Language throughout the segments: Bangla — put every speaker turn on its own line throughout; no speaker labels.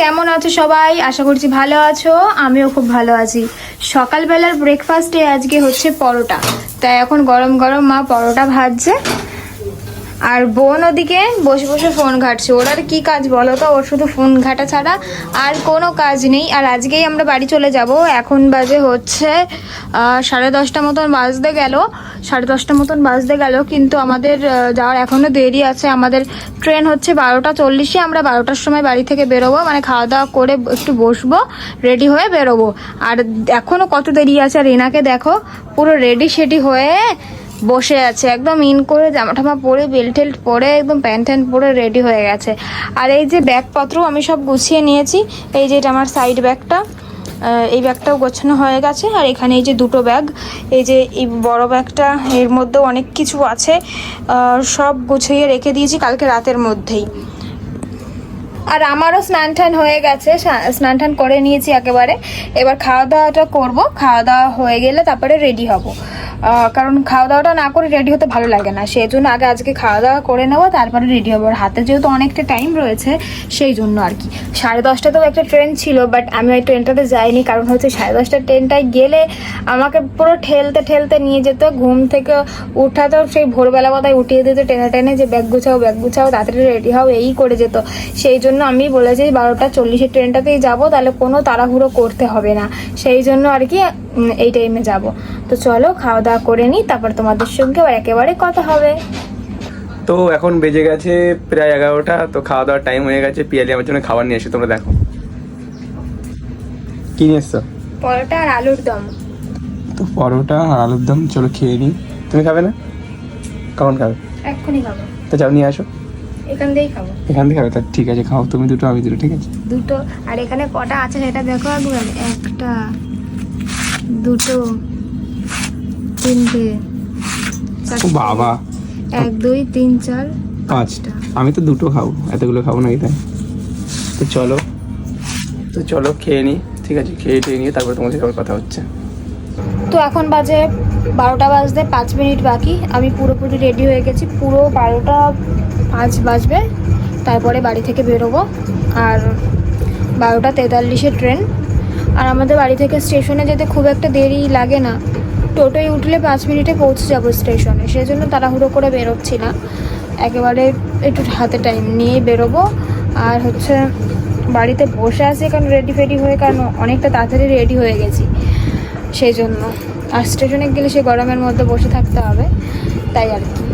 কেমন আছো সবাই? আশা করছি ভালো আছো, আমিও খুব ভালো আছি। সকালবেলার ব্রেকফাস্টে আজকে হচ্ছে পরোটা। তাই এখন গরম গরম মা পরোটা ভাজছে। আর বোন ওদিকে বসে বসে ফোন ঘাটছে। ওর আর কি কাজ বলো তো? ওর শুধু ফোন ঘাটা ছাড়া আর কোনো কাজ নেই। আর আজকেই আমরা বাড়ি চলে যাব। এখন বাজে হচ্ছে সাড়ে দশটা মতন বাজতে গেল। সাড়ে দশটা মতন বাজতে গেল, কিন্তু আমাদের যাওয়ার এখনও দেরি আছে। আমাদের ট্রেন হচ্ছে বারোটা চল্লিশে। আমরা বারোটার সময় বাড়ি থেকে বেরোবো। মানে খাওয়া দাওয়া করে একটু বসবো রেডি হয়ে বেরোবো। আর এখনও কত দেরি আছে আর এনাকে দেখো, পুরো রেডি সেডি হয়ে বসে আছে, একদম ইন করে জামা টামা পরে বেল্ট টেল্ট পরে একদম প্যান্ট ট্যান্ট পরে রেডি হয়ে গেছে। আর এই যে ব্যাগপত্র আমি সব গুছিয়ে নিয়েছি, এই যে এটা আমার সাইড ব্যাগটা এই ব্যাগটাও গোছানো হয়ে গেছে। আর এখানে এই যে দুটো ব্যাগ, এই যে এই বড় ব্যাগটা, এর মধ্যেও অনেক কিছু আছে সব গুছিয়ে রেখে দিয়েছি কালকে রাতের মধ্যেই। আর আমারও স্নান টান হয়ে গেছে স্নান টান করে নিয়েছি একেবারে। এবার খাওয়া দাওয়াটা করব, খাওয়া দাওয়া হয়ে গেলে তারপরে রেডি হব। কারণ খাওয়া দাওয়াটা না করে রেডি হতে ভালো লাগে না। সেই জন্য আগে আজকে খাওয়া দাওয়া করে নেব, তারপরে রেডি হব। আর হাতে যেহেতু অনেকটা টাইম রয়েছে সেই জন্য আর কি। সাড়ে দশটাতেও একটা ট্রেন ছিল বাট আমি ওই ট্রেনটাতে যাইনি, কারণ হচ্ছে সাড়ে দশটার ট্রেনটায় গেলে আমাকে পুরো ঠেলতে ঠেলতে নিয়ে যেত। ঘুম থেকে উঠাতেও সেই ভোরবেলা কথায় উঠিয়ে দিত, টেনে টেনে যে ব্যাগ গুছাও ব্যাগ গুছাও, তাড়াতাড়ি রেডি হও, এই করে যেত। সেই জন্য আমি বলেছি, বারোটা চল্লিশের ট্রেনটাতেই যাব, তাহলে কোনো তাড়াহুড়ো করতে হবে না। সেই জন্য আর কি এই টাইমে যাব। তো চলো খাওয়া দাওয়া করে নিই তারপর তোমাদের সঙ্গে আবার একেবারে কথা হবে।
তো এখন বেজে গেছে প্রায় এগারোটা তো খাওয়া দাওয়ার টাইম হয়ে গেছে পিয়ালি আমার জন্য খাবার নিয়ে এসে তোমরা দেখো। কি নিয়ে এসছো?
পরোটা আর আলুর দম।
তো পরোটা আর আলুর দম চলো খেয়ে নিই। তুমি খাবে না? কখন খাবে?
এক্ষুনি খাব।
তো যাও নিয়ে আসো।
এখান দিয়েই খাব।
এখান থেকে খাবে? তা ঠিক আছে খাও তুমি দুটো আমি দুটো ঠিক আছে?
দুটো আর এখানে কটা আছে সেটা দেখো একবার একটা দুটো তিনটে
বাবা।
এক দুই তিন চার
পাঁচটা। আমি তো দুটো খাব এতগুলো খাব না তাই? তো চলো তো চলো খেয়ে নিই ঠিক আছে খেয়ে টেয়ে নিয়ে তারপরে তোমার সাথে আবার কথা হচ্ছে।
তো এখন বাজে বারোটা বাজতে পাঁচ মিনিট বাকি। আমি পুরোপুরি রেডি হয়ে গেছি পুরো বারোটা পাঁচ বাজবে। তারপরে বাড়ি থেকে বেরোবো। আর বারোটা তেতাল্লিশে ট্রেন। আর আমাদের বাড়ি থেকে স্টেশনে যেতে খুব একটা দেরি লাগে না। টোটোয় উঠলে পাঁচ মিনিটে পৌঁছে যাব স্টেশনে সেই জন্য তাড়াহুড়ো করে বেরোচ্ছি না একেবারে একটু হাতে টাইম নিয়েই বেরোবো। আর হচ্ছে বাড়িতে বসে আছি কারণ রেডি ফেডি হয়ে, কারণ অনেকটা তাড়াতাড়ি রেডি হয়ে গেছি সেই জন্য আর স্টেশনে গেলে সে গরমের মধ্যে বসে থাকতে হবে, তাই আর কি।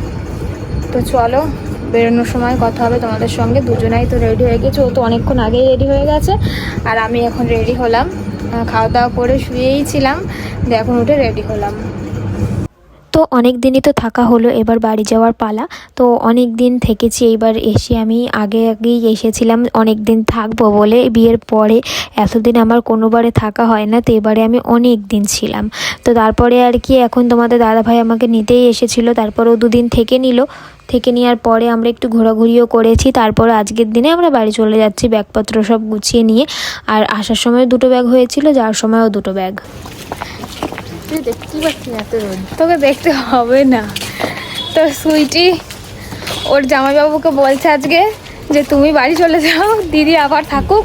তো চলো বেরোনোর সময় কথা হবে তোমাদের সঙ্গে। দুজনাই তো রেডি হয়ে গেছে। ও তো অনেকক্ষণ আগেই রেডি হয়ে গেছে। আর আমি এখন রেডি হলাম। খাওয়া দাওয়া করে শুয়েই ছিলাম। এখন উঠে রেডি হলাম।
তো অনেক দিনই তো থাকা হলো, এবার বাড়ি যাওয়ার পালা। তো অনেক দিন থেকেছি এইবার এসে আমি আগে আগেই এসেছিলাম। অনেক দিন থাকব বলে বিয়ের পরে এতদিন আমার কোনোবারে থাকা হয় না, তো এবারে আমি অনেক দিন ছিলাম। তো তারপরে আর কি, এখন তোমাদের দাদাভাই আমাকে নিতেই এসেছিল, তারপরেও দুদিন থেকে নিল। থেকে নেওয়ার পরে আমরা একটু ঘোরাঘুরিও করেছি। তারপর আজকের দিনে আমরা বাড়ি চলে যাচ্ছি ব্যাগপত্র সব গুছিয়ে নিয়ে। আর আসার সময় দুটো ব্যাগ হয়েছিল, যাওয়ার সময়ও দুটো ব্যাগ।
তুই রোদ। তোকে দেখতে হবে না। তো সুইটি, ওর জামাইবাবুকে বলছে আজকে যে তুমি বাড়ি চলে যাও, দিদি আবার থাকুক।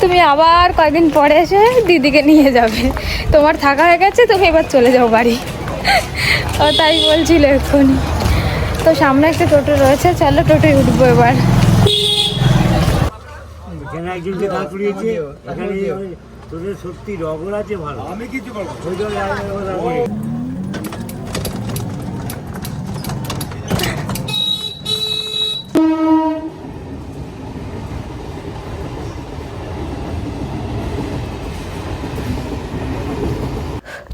তুমি আবার কয়েকদিন পরে এসে দিদিকে নিয়ে যাবে। তোমার থাকা হয়ে গেছে, তুমি এবার চলে যাও বাড়ি। ও তাই বলছিল এক্ষুনি। তো সামনে একটা টোটো রয়েছে চলো টোটোয় উঠবো এবার।
তোদের সত্যি রগর আছে ভালো। আমি কিছু বলব আমি ওরা বলি।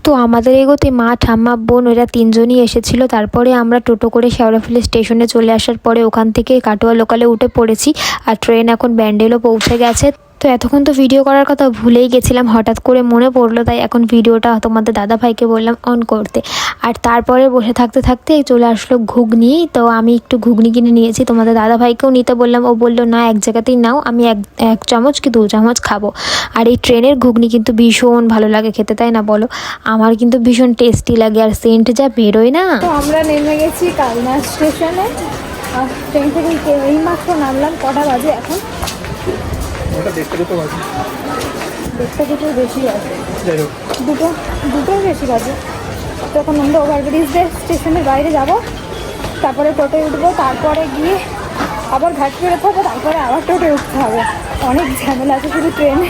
তো আমাদের এগোতে মা, ঠাম্মা, বোন ওরা তিনজনই এসেছিল। তারপরে আমরা টোটো করে শেওড়াফুলি স্টেশনে চলে আসার পরে ওখান থেকে কাটোয়া লোকালে উঠে পড়েছি। আর ট্রেন এখন ব্যান্ডেলও পৌঁছে গেছে। তো এতক্ষণ তো ভিডিও করার কথা ভুলেই গেছিলাম, হঠাৎ করে মনে পড়ল, তাই এখন ভিডিওটা তোমাদের দাদা ভাইকে বললাম অন করতে। আর তারপরে বসে থাকতে থাকতে চলে আসলো ঘুগনি, তো আমি একটু ঘুগনি কিনে নিয়েছি, তোমাদের দাদা ভাইকেও নিতে বললাম, ও বলল, না, এক জায়গাতেই নাও, আমি এক এক চামচ কি দু চামচ খাব। আর এই ট্রেনের ঘুগনি কিন্তু ভীষণ ভালো লাগে খেতে, তাই না বলো? আমার কিন্তু ভীষণ টেস্টি লাগে, আর সেন্ট যা বেরোয় না।
তো আমরা নেমে গেছি কালনা স্টেশনে। ট্রেন থেকে এই মাত্র নামলাম, কটা বাজে এখন?
ওটা দেখতে তো বাজে
দেখতে দুটো বেশি আছে। দুটো দুটোই বেশি বাজে। তখন আমরা ওভারব্রিজ দিয়ে স্টেশনের বাইরে যাব তারপরে টোটোয় উঠবো তারপরে গিয়ে আবার ঘাট বেরোতে হবে তারপরে আবার টোটোয় উঠতে হবে। অনেক ঝামেলা আছে শুধু ট্রেনে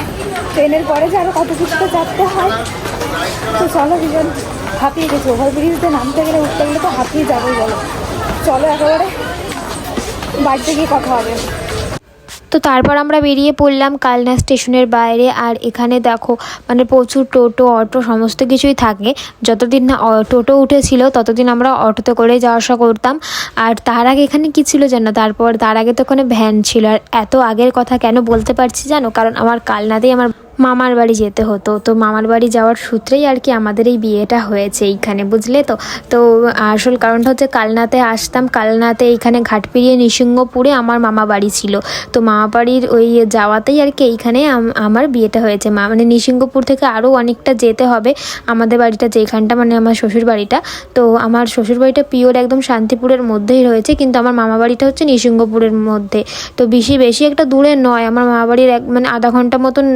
ট্রেনের পরে যে আরও কত কিছুতে চাপতে হয়। তো চলো ভীষণ হাঁপিয়ে গেছি। ওভারব্রিজ দিয়ে নামতে গেলে উঠতে গেলে তো হাঁপিয়ে যাবোই বলো। চলো একেবারে বাড়িতে গিয়ে কথা হবে।
তো তারপর আমরা বেরিয়ে পড়লাম কালনা স্টেশনের বাইরে। আর এখানে দেখো মানে প্রচুর টোটো, অটো সমস্ত কিছুই থাকে। যতদিন না টোটো উঠেছিল, ততদিন আমরা অটোতে করে যাওয়া আসা করতাম। আর তার আগে এখানে কি ছিল জানো? তারপর, তার আগে তো ওখানে ভ্যান ছিল। আর এত আগের কথা কেন বলতে পারছি জানো? কারণ আমার কালনাতেই আমার মামার বাড়ি যেতে হতো। তো মামার বাড়ি যাওয়ার সূত্রেই আর কি আমাদের এই বিয়েটা হয়েছে এইখানে, বুঝলে তো? তো আসল কারণটা হচ্ছে কালনাতে আসতাম, কালনাতে এইখানে ঘাট পেরিয়ে নিসিংহপুরে আমার মামা বাড়ি ছিল। তো মামা বাড়ির ওই যাওয়াতেই আর কি এইখানে আমার বিয়েটা হয়েছে। মা মানে নিসিংহপুর থেকে আরও অনেকটা যেতে হবে আমাদের বাড়িটা, যেখানটা মানে আমার শ্বশুর বাড়িটা। তো আমার শ্বশুর বাড়িটা পিওর একদম শান্তিপুরের মধ্যেই রয়েছে, কিন্তু আমার মামা বাড়িটা হচ্ছে নিসিংহপুরের মধ্যে। তো বেশি বেশি একটা দূরে নয়। আমার মামা বাড়ির এক মানে আধা ঘণ্টা মতন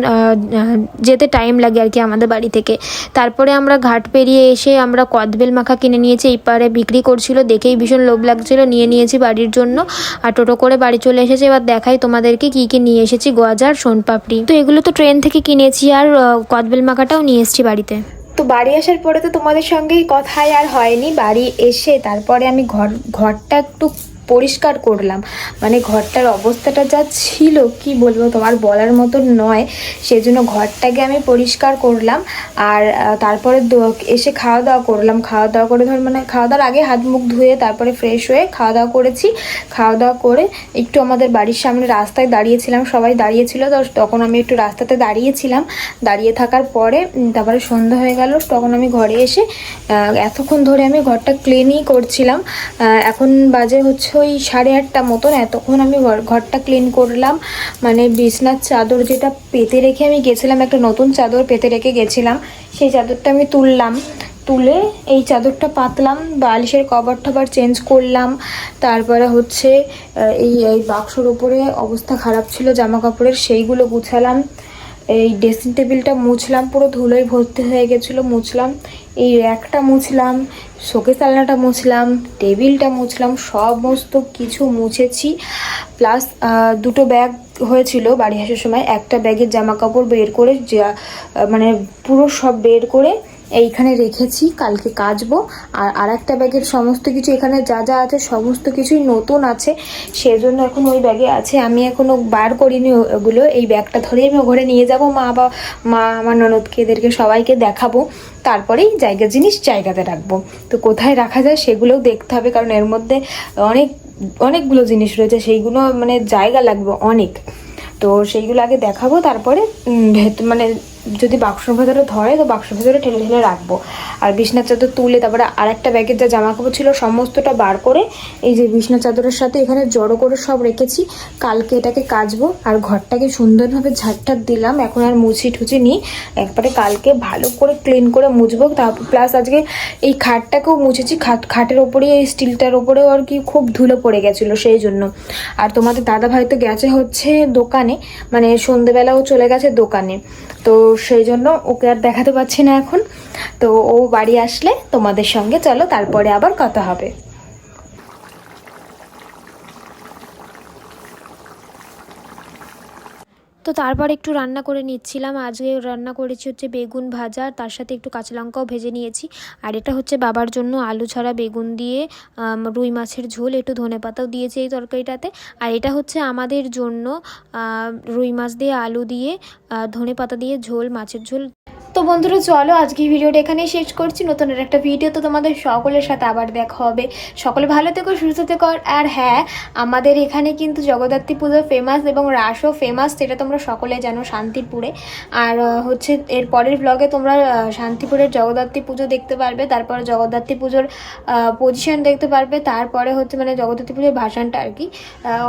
যেতে টাইম লাগে আর কি আমাদের বাড়ি থেকে। তারপরে আমরা ঘাট পেরিয়ে এসে আমরা কদবেল মাখা কিনে নিয়েছি, এই পারে বিক্রি করছিল, দেখেই ভীষণ লোভ লাগছিল, নিয়ে নিয়েছি বাড়ির জন্য। আর টোটো করে বাড়ি চলে এসেছে, এবার দেখাই তোমাদেরকে কি কি নিয়ে এসেছি গজার সোনপাপড়ি। তো এগুলো তো ট্রেন থেকে কিনেছি আর কদবেল মাখাটাও নিয়ে এসেছি বাড়িতে।
তো বাড়ি আসার পরে তো তোমাদের সঙ্গে কথাই আর হয়নি, বাড়ি এসে তারপরে আমি ঘর, ঘরটা একটু পরিষ্কার করলাম। মানে ঘরটার অবস্থাটা যা ছিল, কি বলব তোমার বলার মতো নয়। সেজন্য ঘরটাকে আমি পরিষ্কার করলাম আর তারপরে এসে খাওয়া দাওয়া করলাম। খাওয়া দাওয়া করে ধর মানে খাওয়া দাওয়ার আগে হাত মুখ ধুয়ে তারপরে ফ্রেশ হয়ে খাওয়া দাওয়া করেছি। খাওয়া দাওয়া করে একটু আমাদের বাড়ির সামনে রাস্তায় দাঁড়িয়েছিলাম, সবাই দাঁড়িয়েছিল। তো তখন আমি একটু রাস্তাতে দাঁড়িয়েছিলাম। দাঁড়িয়ে থাকার পরে তারপরে সন্ধ্যা হয়ে গেল। তখন আমি ঘরে এসে এতক্ষণ ধরে আমি ঘরটা ক্লিনই করছিলাম। এখন বাজে হচ্ছে ওই সাড়ে আটটা মতন এতক্ষণ আমি ঘর- ঘরটা ক্লিন করলাম। মানে বিছনার চাদর যেটা পেতে রেখে আমি গেছিলাম, একটা নতুন চাদর পেতে রেখে গেছিলাম, সেই চাদরটা আমি তুললাম। তুলে এই চাদরটা পাতলাম, বালিশের কভার টভার চেঞ্জ করলাম। তারপরে হচ্ছে এই এই বাক্সর ওপরে অবস্থা খারাপ ছিল জামা কাপড়ের সেইগুলো গুছালাম। এই ড্রেসিং টেবিলটা মুছলাম, পুরো ধুলোয় ভর্তি হয়ে গেছিল, মুছলাম। এই র্যাকটা মুছলাম, শোকেস আলনাটা মুছলাম টেবিলটা মুছলাম, সমস্ত কিছু মুছেছি। প্লাস দুটো ব্যাগ হয়েছিল বাড়ি আসার সময়। একটা ব্যাগের জামা কাপড় বের করে যা মানে পুরো সব বের করে এইখানে রেখেছি, কালকে কাচবো। আর আর একটা ব্যাগের সমস্ত কিছু এখানে যা যা আছে, সমস্ত কিছুই নতুন আছে। সেজন্য এখন ওই ব্যাগে আছে। আমি এখনও বার করিনি ওগুলো। এই ব্যাগটা ধরেই আমি ঘরে নিয়ে যাব। মা বা মা আমার ননদকে, এদেরকে সবাইকে দেখাবো। তারপরেই জায়গা, জিনিস জায়গাতে রাখব। তো কোথায় রাখা যায় সেগুলোও দেখতে হবে। কারণ এর মধ্যে অনেক অনেকগুলো জিনিস রয়েছে। সেইগুলো মানে জায়গা লাগবে অনেক। তো সেইগুলো আগে দেখাবো। তারপরে মানে যদি বাক্সর ভেতরে ধরে, তো বাক্সর ভেতরে ঠেলে ঠেলে রাখব। আর বিছনার চাদর তুলে, তারপরে আর একটা ব্যাগের যা জামা কাপড় ছিল, সমস্তটা বার করে এই যে বিছনা চাদরের সাথে এখানে জড়ো করে সব রেখেছি। কালকে এটাকে কাচবো, আর ঘরটাকে সুন্দরভাবে ঝাড়টাক দিলাম। এখন আর মুছি টুচি নিই একবারে কালকে ভালো করে ক্লিন করে মুছবো। তারপর প্লাস আজকে এই খাটটাকেও মুছেছি। খাট, খাটের ওপরেই, এই স্টিলটার ওপরেও আর কি খুব ধুলো পড়ে গেছিল সেই জন্য। আর তোমাদের দাদা ভাই তো গেছে হচ্ছে দোকানে মানে সন্ধেবেলাও চলে গেছে দোকানে। তো সেই জন্য ওকে আর দেখাতে পাচ্ছি না এখন। তো ও বাড়ি আসলে তোমাদের সঙ্গে। চলো, তারপরে আবার কথা হবে।
তো তারপর একটু রান্না করে নিচ্ছিলাম। আজকে রান্না করেছি হচ্ছে বেগুন ভাজা, তার সাথে একটু কাঁচা লঙ্কাও ভেজে নিয়েছি। আর এটা হচ্ছে বাবার জন্য আলু ছাড়া বেগুন দিয়ে রুই মাছের ঝোল, একটু ধনে পাতাও দিয়েছি এই তরকারিটাতে। আর এটা হচ্ছে আমাদের জন্য রুই মাছ দিয়ে আলু দিয়ে ধনে পাতা দিয়ে ঝোল, মাছের ঝোল
তো বন্ধুরা, চলো আজকে ভিডিওটা এখানেই শেষ করছি। নতুন আর একটা ভিডিও তো তোমাদের সকলের সাথে আবার দেখা হবে। সকলে ভালো থেকো, সুস্থ থেকো। আর হ্যাঁ আমাদের এখানে কিন্তু জগদ্ধাত্রী পুজো ফেমাস এবং রাসও ফেমাস সেটা তোমরা সকলে জানো শান্তিপুরে। আর হচ্ছে এর পরের ব্লগে তোমরা শান্তিপুরের জগদ্ধাত্রী পুজো দেখতে পারবে। তারপরে জগদ্ধাত্রী পুজোর পজিশন দেখতে পারবে। তারপরে হচ্ছে মানে জগদ্ধাত্রী পুজোর ভাসানটা আর কি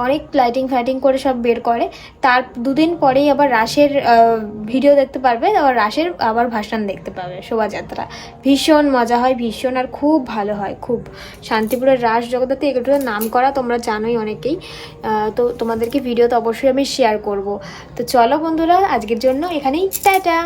অনেক লাইটিং ফাইটিং করে সব বের করে। তার দুদিন পরেই আবার রাসের ভিডিও দেখতে পারবে। আবার রাসের আবার
ভাসান দেখতে পাবে, শোভাযাত্রা। ভীষণ মজা হয়, ভীষণ আর খুব ভালো হয়, খুব। শান্তিপুরের রাস জগদ্ধাত্রী এগুলো নাম করা তোমরা জানোই অনেকেই। তো তোমাদেরকে ভিডিও তো অবশ্যই আমি শেয়ার করব। তো চলো বন্ধুরা, আজকের জন্য এখানেই, টাটা!